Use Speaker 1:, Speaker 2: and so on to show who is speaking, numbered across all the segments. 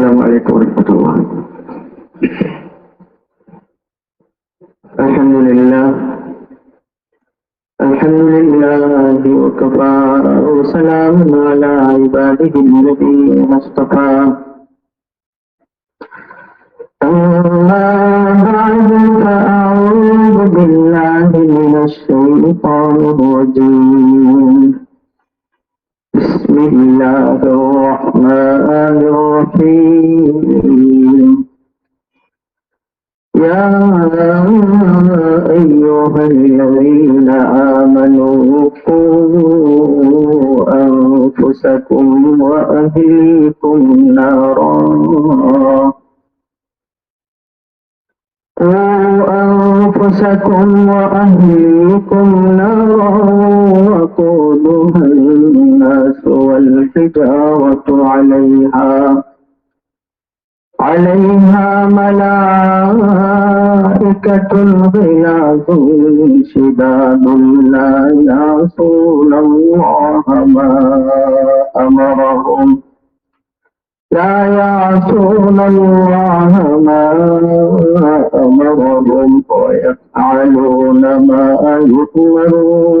Speaker 1: السلام عليكم ورحمة الله. الحمد لله. الحمد لله وكفى وسلام على عباده الذين اصطفى. أما بعد فأعوذ بالله من الشيطان الرجيم. بسم الله الرحمن الرحيم. يا أيها الذين آمنوا قوا أنفسكم وأهليكم نارا. قوا أنفسكم وأهليكم نارا وقودها والحجارة عليها عليها ملائكة غلاظ شداد لا يعصون الله ما أمرهم. لا يعصون الله ما أمرهم ويفعلون ما يؤمرون.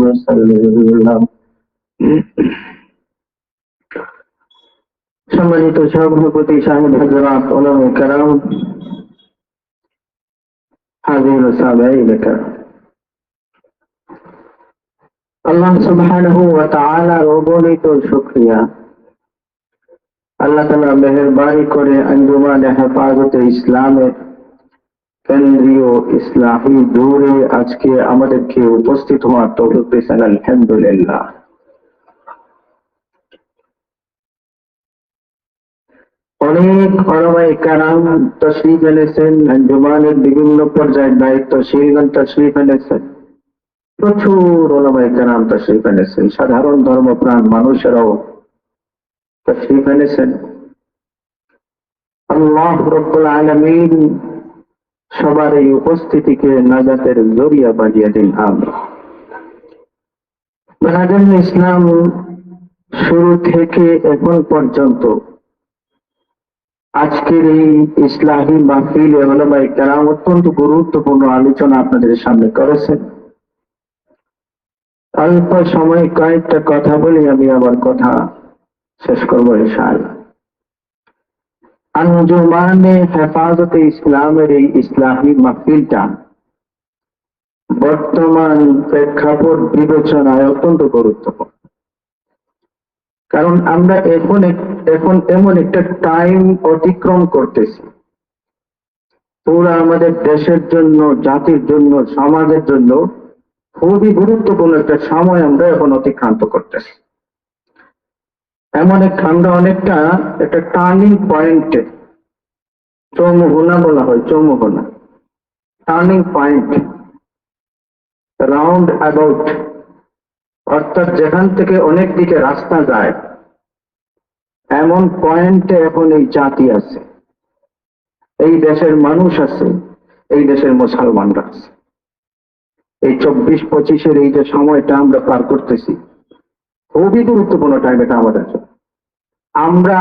Speaker 1: وسلم সম্মানিত সভাপতি সাহেব হাজরাত ওলামে কারাম হাজির সাহাবাই বেকার আল্লাহ সুবহানাহু ওয়া তাআলার অগণিত শুকরিয়া আল্লাহ তাআলা মেহেরবানি করে আঞ্জুমান হেফাজতে ইসলামের কেন্দ্রীয় ইসলামী দৌড়ে আজকে আমাদেরকে উপস্থিত হওয়ার তৌফিক দিয়েছেন আলহামদুলিল্লাহ। অনেক অরমাই কারাম তশরিফ এনেছেন, আঞ্জুমানের বিভিন্ন পর্যায়ের দায়িত্বশীলগণ তশরিফ এনেছেন। প্রচুর ওলামাই কারাম তশরিফ এনেছেন, সাধারণ ধর্মপ্রাণ মানুষেরাও তশরিফ এনেছেন। আল্লাহ রব্বুল আলমিন সবার এই উপস্থিতিকে নাজাতের জরিয়া বানিয়ে দিন আমি ইসলাম শুরু থেকে এখন পর্যন্ত আজকের এই ইসলামী মাহফিল এমনবাই কারাম অত্যন্ত গুরুত্বপূর্ণ আলোচনা আপনাদের সামনে করেছেন। অল্প সময় কয়েকটা কথা বলে আমি আমার কথা শেষ করব, ইনশাআল্লাহ। আঞ্জুমানে হেফাজতে ইসলামের এই ইসলামী মাহফিলটা। বর্তমান প্রেক্ষাপট বিবেচনায় অত্যন্ত গুরুত্বপূর্ণ। কারণ আমরা এখন এখন এমন একটা টাইম অতিক্রম করতেছি। পুরো আমাদের দেশের জন্য, জাতির জন্য, সমাজের জন্য খুবই গুরুত্বপূর্ণ একটা সময় আমরা এখন অতিক্রান্ত করতেছি। এমন এক আমরা অনেকটা একটা টার্নিং পয়েন্টে চৌমুহনা বলা হয়, Chowmuhana. Turning point round about অর্থাৎ যেখান থেকে অনেক দিকে রাস্তা যায়, এমন পয়েন্টে এখন এই জাতি আছে। এই দেশের মানুষ আছে, এই দেশের মুসলমানরা আছে। এই চব্বিশ পঁচিশের এই যে সময়টা আমরা পার করতেছি, খুবই গুরুত্বপূর্ণ টাইম এটা আমাদের আমরা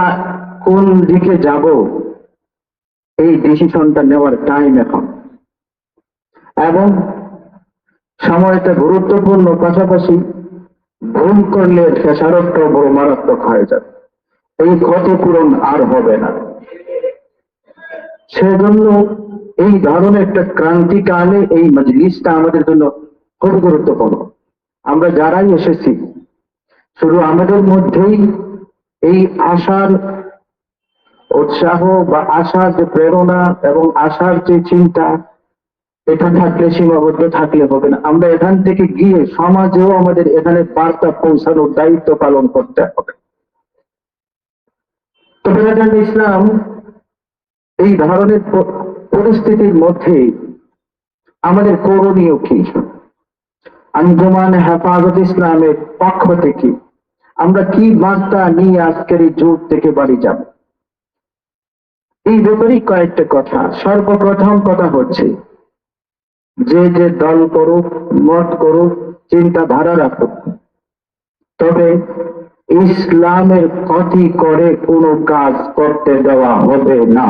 Speaker 1: কোন দিকে যাব? এই ডিসিশনটা নেওয়ার টাইম এখন। এবং সময়টা গুরুত্বপূর্ণ, পাশাপাশি ভুল করলে খেসারতটাও বড় মারাত্মক হয়ে যাবে। এই ক্ষতিপূরণ আর হবে না। সেজন্য এই ধরনের একটা ক্রান্তিকালে এই মজলিসটা আমাদের জন্য খুব গুরুত্বপূর্ণ। আমরা যারাই এসেছি, শুধু আমাদের মধ্যেই এই আশার উৎসাহ বা আশার যে প্রেরণা এবং আশার যে চিন্তা, এটা থাকলে, সীমাবদ্ধ থাকলে হবে না। আমরা এখান থেকে গিয়ে সমাজেও আমাদের এখানে বার্তা পৌঁছানোর দায়িত্ব পালন করতে হবে। তো বেরাদান ইসলাম, এই ধরনের পরিস্থিতির মধ্যে আমাদের করণীয় কি? আঞ্জুমান হেফাজত ইসলামের পক্ষ থেকে আমরা কি বার্তা নিয়ে আজকের এই জোট থেকে বাড়ি যাব? এই ব্যাপারেই কয়েকটা কথা। সর্বপ্রথম কথা হচ্ছে, যে যে দল করুক, মত করুক, চিন্তাধারা রাখুক, তবে ইসলামের ক্ষতি করে কোনো কাজ করতে দেওয়া হবে না।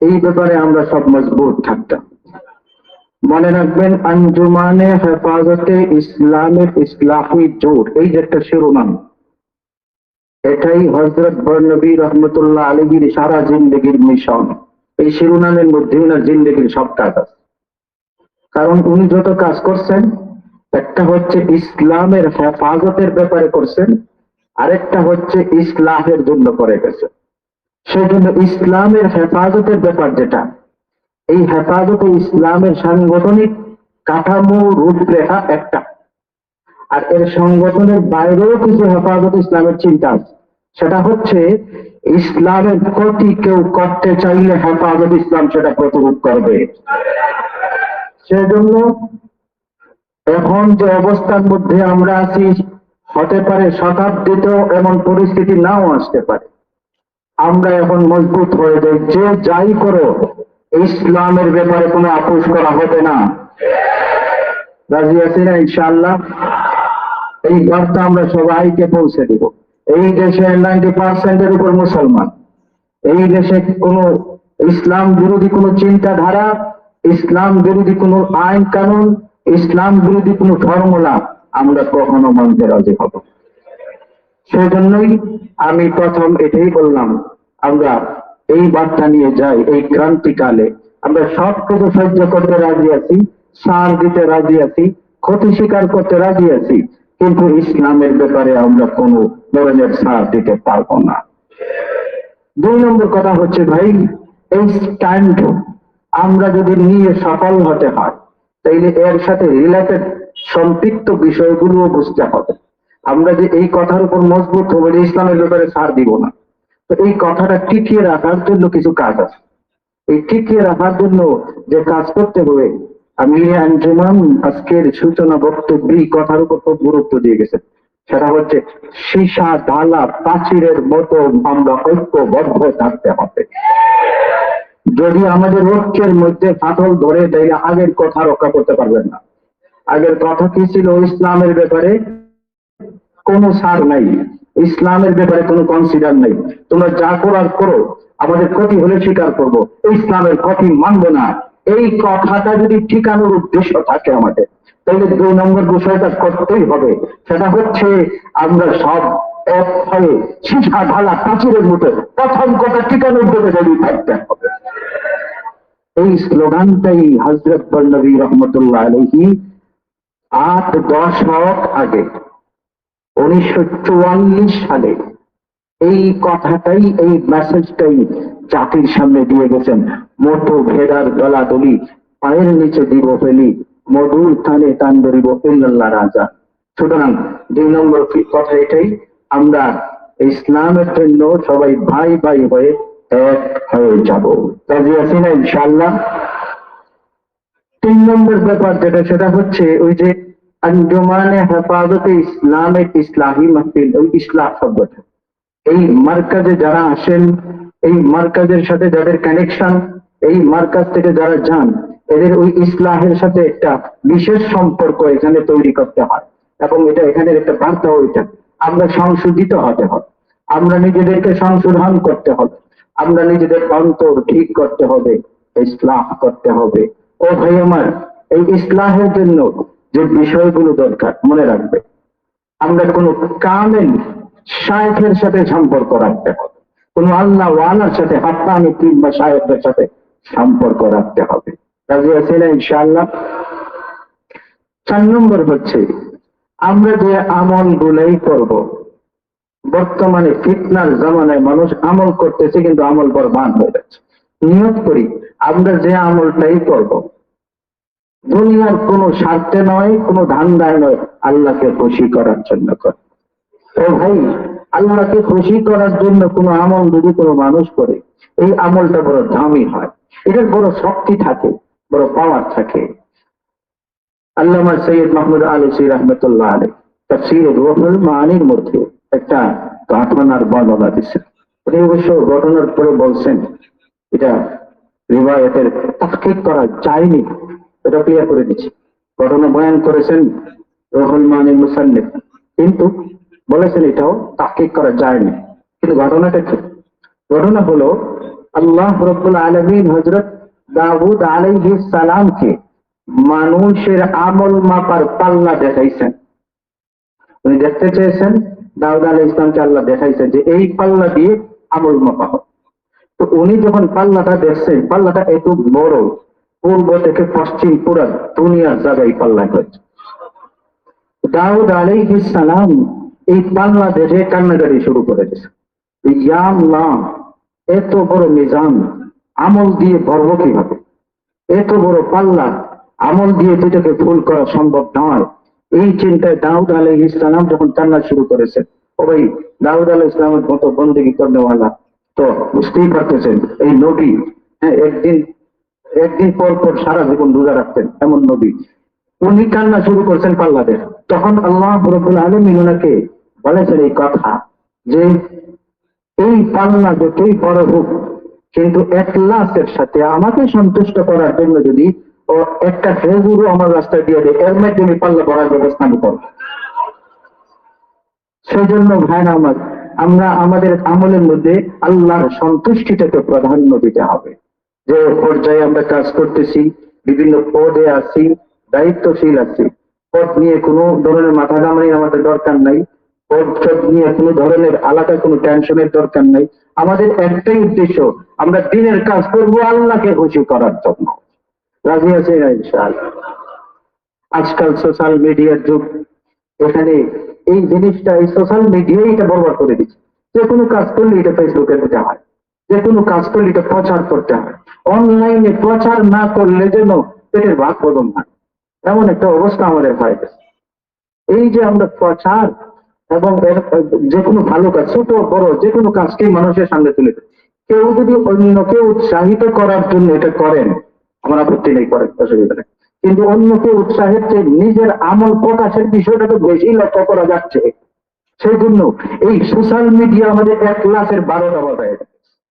Speaker 1: এই ব্যাপারে আমরা সব মজবুত থাকতাম। মনে রাখবেন, আঞ্জুমানে হেফাজতে ইসলামের ইসলাহি জোট এই যে একটা শিরোনাম। এটাই হজরত বর্ণবী রহমতুল্লাহ আলগীর সারা জিন্দগির মিশন। এই শিরোনামের মধ্যে ওনার জিন্দগির সব কাজ আছে। কারণ উনি যত কাজ করছেন, একটা হচ্ছে ইসলামের হেফাজতের ব্যাপারে করছেন, আরেকটা হচ্ছে ইসলাহের জন্য করে গেছে সেজন্য ইসলামের হেফাজতের ব্যাপার যেটা এই হেফাজতে ইসলামের সাংগঠনিক কাঠামো রূপরেখা একটা। আর এর সংগঠনের বাইরেও কিছু হেফাজত ইসলামের চিন্তা আছে। সেটা হচ্ছে, ইসলামের ক্ষতি কেউ করতে চাইলে হেফাজত ইসলাম সেটা প্রতিরোধ করবে। সেজন্য এখন যে অবস্থার মধ্যে আমরা আছি, হতে পারে শতাব্দীতেও এমন পরিস্থিতি নাও আসতে পারে। আমরা এখন মজবুত হয়ে যাই, যে যাই করো ইসলামের ব্যাপারে কোনো আপোষ করা হবে না। রাজি আছি না ইনশাআল্লাহ? এই বার্তা আমরা সবাইকে পৌঁছে দিব। এই দেশে নাইনটি পার্সেন্টের উপর মুসলমান। এই দেশে কোন ইসলাম বিরোধী কোন চিন্তাধারা, ইসলাম বিরোধী কোন আইন কানুন, ইসলাম বিরোধী কোন ফর্মুলা আমরা কখনো মানতে রাজি হব সেজন্যই আমি প্রথম এটাই বললাম, আমরা এই বার্তা নিয়ে যাই, এই ক্রান্তিকালে। আমরা সব কিছু সহ্য করতে রাজি আছি, সার দিতে রাজি আছি, ক্ষতি স্বীকার করতে রাজি আছি, কিন্তু ইসলামের ব্যাপারে আমরা কোনো ধরনের সার দিতে পারব না। দুই নম্বর কথা হচ্ছে ভাই, এই স্ট্যান্ড আমরা যদি নিয়ে সফল হতে হয়, তাইলে এর সাথে রিলেটেড সম্পৃক্ত বিষয়গুলো বুঝতে হবে। আমরা যে এই কথার উপর মজবুত হব যে ইসলামের ব্যাপারে সার দিব না। তো এই কথাটা টিকিয়ে রাখার জন্য কিছু কাজ আছে। এই টিকিয়ে রাখার জন্য যে কাজ করতে হবে, আমি আজকের সূচনা বক্তব্য কথার উপর খুব গুরুত্ব দিয়ে গেছে সেটা হচ্ছে, সীসা ডালা প্রাচীরের মতো আমরা ঐক্যবদ্ধ থাকতে হবে। যদি আমাদের ঐক্যের মধ্যে ফাটল ধরে তাইলে আগের কথা রক্ষা করতে পারবেন না। আগের কথা কি ছিল ইসলামের ব্যাপারে? কোনো সার নাই। ইসলামের ব্যাপারে কোনো কনসিডার নাই। তোমরা যা করার করো, আমাদের ক্ষতি হলে স্বীকার করব। ইসলামের ক্ষতি মানবো না। এই কথাটা যদি ঠিকানোর উদ্দেশ্য থাকে আমাদের তাহলে দুই নম্বর বিষয়টা করতেই হবে? সেটা হচ্ছে, আমরা সব এক হয়ে শিশা ঢালা প্রাচীরের মতো প্রথম কথা ঠিকানোর জন্য রেডি থাকতে হবে। এই স্লোগানটাই হজরত বল্লভী রহমতুল্লাহ আলহী আট দশক আগে উনিশশো চুয়াল্লিশ সালে এই কথাটাই, এই মেসেজটাই জাতির সামনে দিয়ে গেছেন। মোটো ভেদার দলাদলি পায়ের নিচে দিব ফেলি, মধুর থানে টান ধরিব ইল্লাল্লাহ রাজা। সুতরাং দুই নম্বর কথা এটাই, আমরা ইসলামের জন্য সবাই ভাই ভাই হয়ে এক হয়ে যাব। রাজি আছি না ইনশাল্লাহ তিন নম্বর ব্যাপার যেটা, সেটা হচ্ছে ওই যে আঞ্জুমানে হেফাজতে ইসলামের ইসলাহি মাহফিল ওই ইসলাম শব্দটা এই মার্কাজে যারা আসেন এই মার্কাজের সাথে যাদের কানেকশন এই মার্কাজ থেকে যারা যান এদের ওই ইসলাহের সাথে একটা বিশেষ সম্পর্ক এখানে তৈরি করতে হয় এবং এটা এখানের একটা বার্তা ওইটা আমরা সংশোধিত হতে হবে আমরা নিজেদেরকে সংশোধন করতে হবে। আমরা নিজেদের অন্তর ঠিক করতে হবে ইসলাহ করতে হবে ও ভাই আমার এই ইসলাহের জন্য যে বিষয়গুলো দরকার, মনে রাখবে। আমরা কোন কামেল শায়েখের সাথে সম্পর্ক রাখতে হবে। কোন আল্লাহ ওয়ালার সাথে, হাত্তানি কিংবা শায়েখের সাথে সম্পর্ক রাখতে হবে। ইনশাআল্লাহ? চার নম্বর হচ্ছে, আমরা যে আমল গুলাই করব, বর্তমানে ফিতনার জামানায় মানুষ আমল করতেছে কিন্তু আমল বরবাদ হয়ে যাচ্ছে। নিয়ত করি, আমরা যে আমলটাই করব দুনিয়ার কোনো স্বার্থে নয়, কোনো ধান্দায় নয়। আল্লাহকে খুশি করার জন্য কর। ও ভাই, আল্লাহকে খুশি করার জন্য কোনো আমল যদি কোনো মানুষ করে, এই আমলটা বড় দামি হয়। এটার বড় শক্তি থাকে, বড় পাওয়ার থাকে। আল্লামা সৈয়দ মাহমুদ আলী সি রহমতুল্লাহ আলী তাফসির রুহুল মানির মধ্যে একটা ঘটনার বর্ণনা দিচ্ছেন উনি অবশ্য ঘটনার পরে বলছেন, এটা রিবায়তের তাৎক্ষিক করা যায়নি। এটা ক্লিয়ার করে দিচ্ছি। ঘটনা বয়ান করেছেন রুহুল মানির মুসান্নিফ কিন্তু বলেছেন এটাও তাৎক্ষিক করা যায়নি কিন্তু ঘটনাটা কি? ঘটনা হলো, আল্লাহ রব্বুল আলমিন হজরত দাউদ আলাইহিস সালামকে মানুষের আমল মাপার পাল্লা দেখাইছেন। উনি দেখতে চেয়েছেন, দাউদ আলাই ইসলামকে আল্লাহ দেখাইছেন যে এই পাল্লা দিয়ে আমল মাপা হবে তো উনি যখন পাল্লাটা দেখছেন, পাল্লাটা এত বড়। পূর্ব থেকে পশ্চিম পুরা দুনিয়ার জায়গায় পাল্লা হয়েছে দাউদ আলাইহিস সালাম এই দেখে কান্নাকাটি শুরু করে দিয়েছে এত বড় নিজাম, আমল দিয়ে ভরব কীভাবে? এত বড় পাল্লা, আমল দিয়ে দুটাকে ফুল করা সম্ভব নয়। এই চিন্তায় দাউদ আলহ ইসলাম যখন কান্না শুরু করেছে, ও ভাই, দাউদ আলহ ইসলামের মতো বন্দিগি করেওয়ালা তো বুঝতেই পারতেছেন, এই নবী হ্যাঁ একদিন একদিন পর পর সারা জীবন রোজা রাখতেন এমন নবী। উনি কান্না শুরু করছেন পাল্লাদের। তখন আল্লাহ রবুল আলমিন ওনাকে বলেছেন এই কথা যে, এই পাল্লা যতই বড় হোক, কিন্তু এক লাশের সাথে আমাকে সন্তুষ্ট করার জন্য যদি ও একটা খেজুরও আমার রাস্তায় দিয়ে দেয়, এর মধ্যে আমি পাল্লা ভরার ব্যবস্থা আমি করব। সেই জন্য ভাইনা আমার, আমরা আমাদের আমলের মধ্যে আল্লাহর সন্তুষ্টিটাকে প্রাধান্য দিতে হবে। যে পর্যায়ে আমরা কাজ করতেছি, বিভিন্ন পদে আছি, দায়িত্বশীল আছি। পদ নিয়ে কোনো ধরনের মাথা ঘামানি আমাদের দরকার নাই। পদ টদ নিয়ে কোনো ধরনের আলাদা কোনো টেনশনের দরকার নাই। আমাদের একটাই উদ্দেশ্য, আমরা দিনের কাজ করব আল্লাহকে খুশি করার জন্য। রাজি আছে আজকাল সোশ্যাল মিডিয়ার যুগ, এখানে এই জিনিসটা, এই সোশ্যাল মিডিয়াই এটা বরবাদ করে দিচ্ছে। যে কোনো কাজ করলে এটা ফেসবুকে দিতে হয়। যে কোনো কাজ করলে এটা প্রচার করতে হয়। অনলাইনে প্রচার না করলে যেন পেটের ভাগ বদম হয়। এমন একটা অবস্থা আমাদের হয়ে এই যে আমরা প্রচার এবং যে কোনো ভালো কাজ, ছোট, বড়, যে কোনো কাজকে মানুষের সামনে তুলে কেউ যদি অন্যকে উৎসাহিত করার জন্য এটা করেন, আমার আপত্তি নেই করেন অসুবিধা নেই। কিন্তু অন্যকে উৎসাহের চেয়ে নিজের আমল প্রকাশের বিষয়টা তো বেশি লক্ষ্য করা যাচ্ছে। সেই জন্য এই সোশ্যাল মিডিয়া আমাদের এক ক্লাসের বারোটা বাজায়